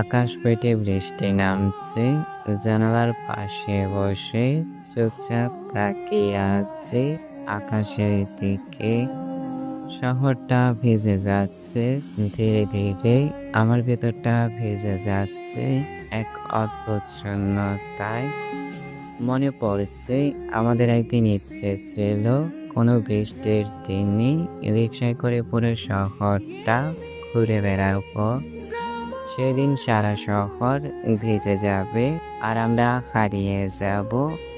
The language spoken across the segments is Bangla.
আকাশ পেটে বৃষ্টি নামছে, জানালার পাশে বসে চুপচাপ তাকিয়ে আছে আকাশের দিকে। শহরটা ভেজে যাচ্ছে, ধীরে ধীরে আমার ভেতরটা ভেজে যাচ্ছে এক অদ্ভুত শূন্যতায়। মনে পড়ছে, আমাদের একদিন ইচ্ছে ছিল কোনো বৃষ্টির দিনই রিক্সায় করে পুরো শহরটা ঘুরে বেড়াবো। সেদিন সারা শহর ভিজে যাবে আর আমরা হারিয়ে যাব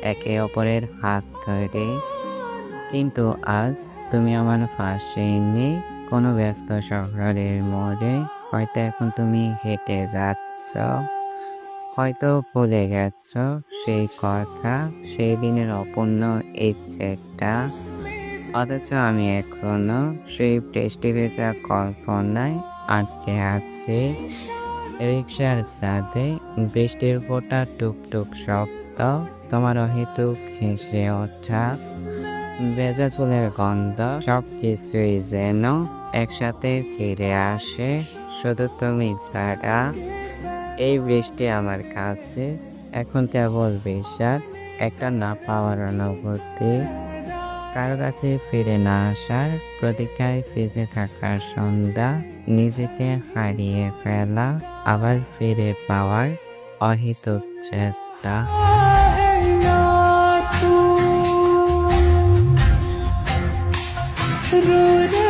একে অপরের হাত ধরে। কিন্তু আজ তুমি আমার পাশে নেই কোনো ব্যস্ত শহরের মোড়ে হয়তো এখন তুমি হেঁটে যাচ্ছ। হয়তো ভুলে গেছ সেই কথা, সেই দিনের অপূর্ণ ইচ্ছেটা। অথচ আমি এখনও সেই বৃষ্টি ভেজা কল্পনায় আটকে আছি। রিক্সার ছাদে বৃষ্টির ফোঁটা টুকটুক শব্দ, তোমার অহেতুক হেসে ওঠা, ভেজা চুলের গন্ধ সব কিছুই যেন একসাথে ফিরে আসে, শুধু তুমি ছাড়া। এই বৃষ্টি আমার কাছে এখন কেবল বিশ্বাস একটা না পাওয়ার অনুভূতি। কারও কাছে ফিরে না আসার প্রতীক্ষায় ফেজে থাকার সন্ধ্যা নিজেকে হারিয়ে ফেলা, আবার ফিরে পাওয়ার অহিতক চেষ্টা। रो